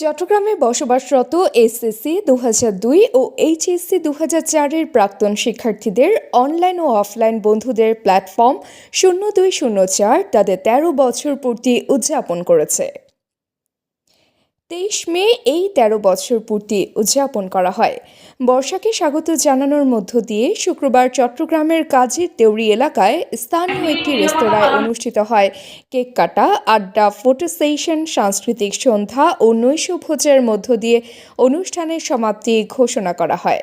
চট্টগ্রামে বসবাসরত এসএসসি দু দুই ও এইচএসসি দু চারের প্রাক্তন শিক্ষার্থীদের অনলাইন ও অফলাইন বন্ধুদের প্ল্যাটফর্ম শূন্য দুই শূন্য চার তাদের তেরো বছর পূর্তি উদযাপন করেছে। তেইশ মে এই তেরো বছর পূর্তি উদযাপন করা হয়। বর্ষাকে স্বাগত জানানোর মধ্য দিয়ে শুক্রবার চট্টগ্রামের কাজীর দেউরি এলাকায় স্থানীয় একটি রেস্তোরাঁয় অনুষ্ঠিত হয়। কেক কাটা, আড্ডা, ফটো সেশন, সাংস্কৃতিক সন্ধ্যা ও নৈশভোজের মধ্য দিয়ে অনুষ্ঠানের সমাপ্তি ঘোষণা করা হয়।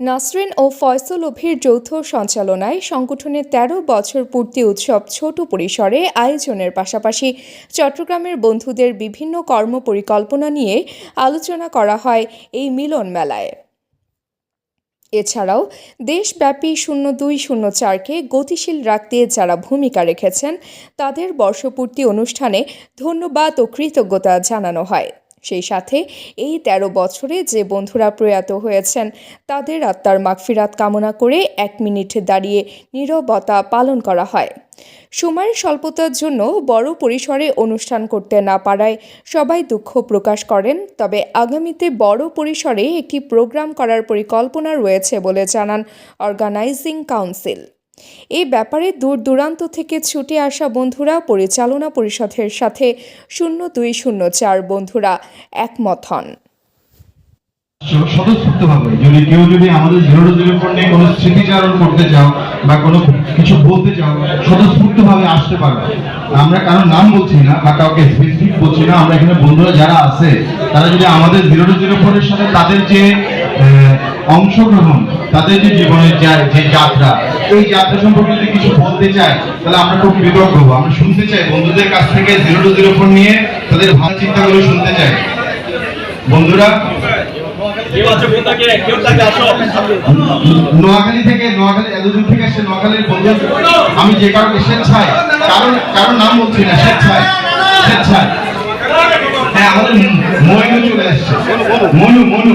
নাসরিন ও ফয়সল অভির যৌথ সঞ্চালনায় সংগঠনের ১৩ বছর পূর্তি উৎসব ছোট পরিসরে আয়োজনের পাশাপাশি চট্টগ্রামের বন্ধুদের বিভিন্ন কর্ম পরিকল্পনা নিয়ে আলোচনা করা হয় এই মিলন মেলায়। এছাড়াও দেশব্যাপী শূন্য দুই শূন্য চারকে গতিশীল রাখতে যারা ভূমিকা রেখেছেন, তাদের বর্ষপূর্তি অনুষ্ঠানে ধন্যবাদ ও কৃতজ্ঞতা জানানো হয়। সেই সাথে এই ১৩ বছরে যে বন্ধুরা প্রয়াত হয়েছেন, তাদের আত্মার মাগফিরাত কামনা করে এক মিনিট দাঁড়িয়ে নীরবতা পালন করা হয়। সময়ের স্বল্পতার জন্য বড় পরিসরে অনুষ্ঠান করতে না পারায় সবাই দুঃখ প্রকাশ করেন, তবে আগামীতে বড় পরিসরে একটি প্রোগ্রাম করার পরিকল্পনা রয়েছে বলে জানান অর্গানাইজিং কাউন্সিল। এই ব্যাপারে দূর দূরান্ত থেকে ছুটে আসা বন্ধুরা পরিচালনা পরিষদের সাথে শূন্য দুই শূন্য চার বন্ধুরা একমত হন। স্বতঃস্ফূর্ত ভাবে যদি কেউ যদি আমাদের জিরো নিয়ে কোনো স্মৃতিচারণ করতে চাও বা কোনো কিছু বলতে চাও স্বতঃস্ফূর্ত ভাবে আসতে পারবে। আমরা কারোর নাম বলছি না বা কাউকে স্পেসিফিক বলছি না, আমরা এখানে বন্ধুরা যারা আছে, তারা যদি আমাদের জিরো সাথে তাদের যে অংশগ্রহণ, তাদের যে জীবনের যে যাত্রা এই যাত্রা সম্পর্কে যদি কিছু বলতে চায় তাহলে আমরা খুব কৃতজ্ঞ হব। আমরা শুনতে চাই বন্ধুদের কাছ থেকে জিরো টু জিরো ফোন নিয়ে তাদের ভালো চিন্তাগুলো শুনতে চাই। বন্ধুরা? নোয়াখালী থেকে নোয়াখালী এত থেকে নোয়াখালীর বন্ধু। আমি যে কারণে স্বেচ্ছায় কারণ কারণ নাম বলছি না স্বেচ্ছায় স্বেচ্ছায়। হ্যাঁ আমাদের মনু চলে এসছে মনু মনু।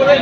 ওরে